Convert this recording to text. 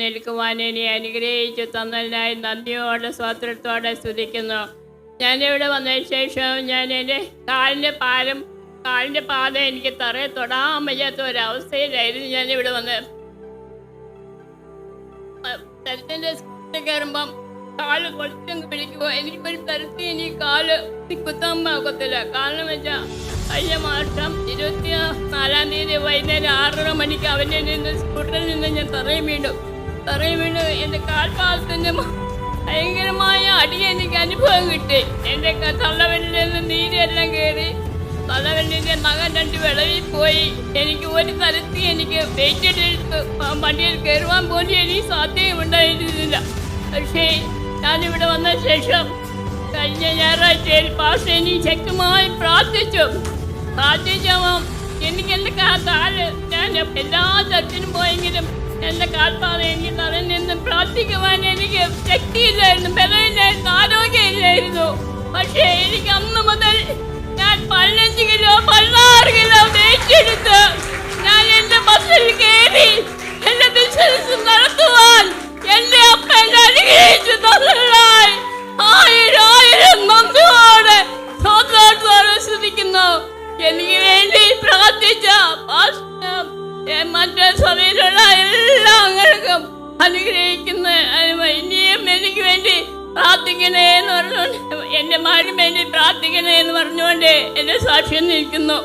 എന്നെ അനുഗ്രഹിച്ചു തന്നതിനായി നന്ദിയോടെ സ്വാതന്ത്ര്യത്തോടെ സ്തുതിക്കുന്നു. ഞാൻ ഇവിടെ വന്നതിന് ശേഷം ഞാൻ എന്റെ കാലിന്റെ പാലം കാലിന്റെ പാദം എനിക്ക് തറയെ തൊടാൻ വയ്യാത്ത ഒരവസ്ഥയിലായിരുന്നു ഇവിടെ വന്ന് തരത്തിന്റെ കയറുമ്പം കാൽ കൊളിച്ചങ്ങ് പിടിക്കുമ്പോൾ എനിക്കൊരു തരത്തിൽ ഇനി കാൽ കുത്താൻ ആകത്തില്ല കാരണം വെച്ചാൽ കഴിഞ്ഞ മാസം ഇരുപത്തി നാലാം തീയതി വൈകുന്നേരം ആറര മണിക്ക് അവന്റെ നിന്ന് സ്കൂട്ടറിൽ നിന്ന് ഞാൻ തറയും വീണു. തറയും വീണു എന്റെ കാൽപാദത്തിന്റെ ഭയങ്കരമായ അടി എനിക്ക് അനുഭവം കിട്ടി. എന്റെ ക- തള്ളവരിൽ നിന്ന് നീരെല്ലാം കയറി തലവെല്ലിന്റെ നഖം രണ്ട് വിളവിൽ പോയി. എനിക്ക് ഒരു തരത്തിൽ എനിക്ക് വെയിറ്റ് എടുത്ത് ആ വണ്ടിയിൽ കയറുവാൻ പോലും എനിക്ക് സാധ്യമുണ്ടായിരുന്നില്ല പക്ഷേ ഞാനിവിടെ വന്ന ശേഷം കഴിഞ്ഞ ഞായറാഴ്ചയിൽ പാസ് എനിക്ക് ശക്തമായി പ്രാർത്ഥിച്ചു. പ്രാർത്ഥിച്ചപ്പോൾ എനിക്ക് എന്റെ കാൽ ഞാൻ എല്ലാ തരത്തിനും പോയെങ്കിലും എന്റെ കാൽപ്പാത എനിക്ക് തറയിൽ പ്രാർത്ഥിക്കുവാൻ എനിക്ക് ശക്തിയില്ലായിരുന്നു. ബലമില്ലായിരുന്നു ആരോഗ്യമില്ലായിരുന്നു. പക്ഷേ എനിക്ക് അന്ന് മുതൽ ഞാൻ പതിനഞ്ച് കിലോ പതിനാറ് കിലോ എടുത്ത് ഞാൻ എന്റെ ബസ്സിൽ കയറി എന്റെ ബിസിനസ് നടത്തുവാൻ എന്റെ അപ്പ എന്നെ അനുഗ്രഹിച്ചു തന്നതായി. ആയിരം ആയിരം നന്ദിയോടെ സ്വന്തത്തോടെ എനിക്ക് വേണ്ടി പ്രാർത്ഥിച്ച മറ്റേ സഭയിലുള്ള എല്ലാവർക്കും അനുഗ്രഹിക്കുന്ന ഇനിയും എനിക്ക് വേണ്ടി പ്രാർത്ഥിക്കണേ എന്ന് പറഞ്ഞുകൊണ്ട് എന്റെ മകന് വേണ്ടി പ്രാർത്ഥിക്കണേ എന്ന് പറഞ്ഞുകൊണ്ട് എന്റെ സാക്ഷ്യം നിൽക്കുന്നു.